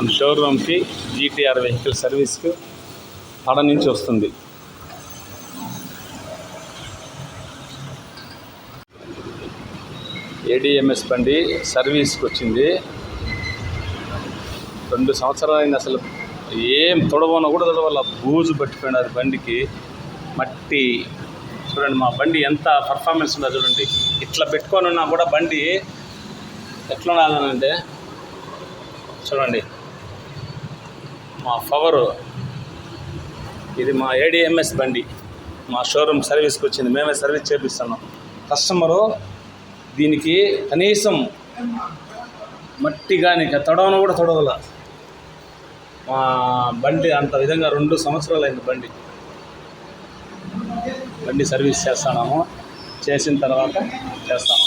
మన షోరూమ్కి GTR vehicle సర్వీస్కి పడ నుంచి వస్తుంది. ఏడిఎంఎస్ బండి సర్వీస్కి వచ్చింది. రెండు సంవత్సరాలు అయింది అసలు ఏం తొడవన కూడా తొడవల. బూజు పట్టిపోయినారు బండికి మట్టి. చూడండి మా బండి ఎంత పర్ఫార్మెన్స్ ఉందో చూడండి. ఇట్లా పెట్టుకొని ఉన్నా కూడా బండి ఎట్లా ఉన్నదంటే చూడండి. మా ఫవరు ఇది మా ఏడిఎంఎస్ బండి. మా షోరూమ్ సర్వీస్కి వచ్చింది. మేమే సర్వీస్ చేపిస్తున్నాం. కస్టమరు దీనికి కనీసం మట్టి కానీ తొడవను కూడా తొడవల. మా బండి అంత విధంగా రెండు సంవత్సరాలు అయింది బండి. బండి సర్వీస్ చేస్తున్నాము. చేసిన తర్వాత చేస్తాము.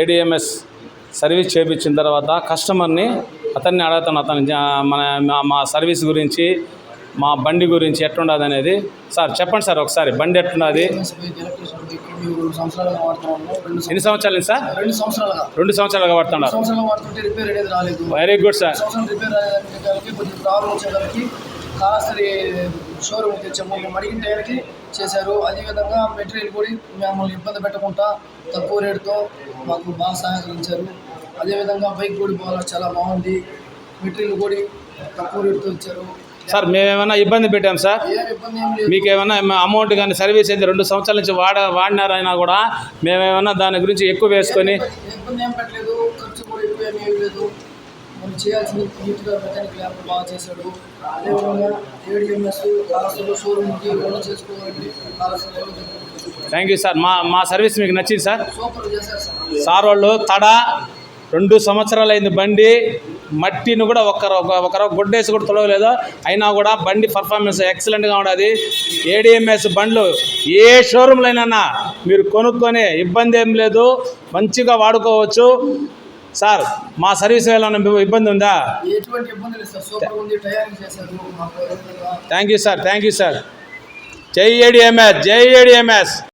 ఏడిఎంఎస్ సర్వీస్ చేయించిన తర్వాత కస్టమర్ని అతన్ని అడుగుతాను అతను మన మా- మా సర్వీస్ గురించి మా బండి గురించి ఎట్లుండదు అనేది. సార్ చెప్పండి సార్ ఒకసారి బండి ఎట్లున్నది ఎన్ని సంవత్సరాలు సార్? రెండు సంవత్సరాలుగా. రాలేదు. వెరీ గుడ్ సార్ షోరూమ్ తెచ్చాము. చేశారు. అదేవిధంగా మెటీరియల్ కూడా మమ్మల్ని ఇబ్బంది పెట్టకుండా తక్కువ రేటుతో మాకు బాగా సహకరించారు. అదేవిధంగా బైక్ కూడా బాగా చాలా బాగుంది. మెటీరియల్ కూడా తక్కువ రేటుతో ఇచ్చారు. సార్ మేమేమైనా ఇబ్బంది పెట్టాం సార్? మీకు ఏమైనా అమౌంట్ కానీ సర్వీస్ అయితే రెండు సంవత్సరాల నుంచి వాడ వాడినారైనా కూడా మేమేమైనా దాని గురించి ఎక్కువ వేసుకొని ఇబ్బంది ఏం పెట్టలేదు. ఖర్చు కూడా ఎక్కువ ఏమీ లేదు. మనం చేయాల్సింది నీట్గా మెకానిక్ ల్యాబ్ బాగా చేశాడు. అదేవిధంగా ఏడిఎంఎస్ కాలస్లో షోరూమ్కి రన్ చేసుకోవాలండి కాలస్లో థ్యాంక్ యూ సార్ మా మా సర్వీస్ మీకు నచ్చింది సార్ సార్ వాళ్ళు తడ రెండు సంవత్సరాలు అయింది బండి మట్టిని కూడా ఒకరు ఒకరు గుడ్డేసి కూడా తొడవలేదు అయినా కూడా బండి పర్ఫార్మెన్స్ ఎక్సలెంట్గా ఉండదు ఏడిఎంఎస్ బండ్లు ఏ షోరూంలో అయినా మీరు కొనుక్కొని ఇబ్బంది ఏం లేదు. మంచిగా వాడుకోవచ్చు. సార్ మా సర్వీస్ ఏమైనా ఇబ్బంది ఉందా? Thank you sir thank you sir. జై ఏడిఎంఎస్ జై ఏడిఎంఎస్.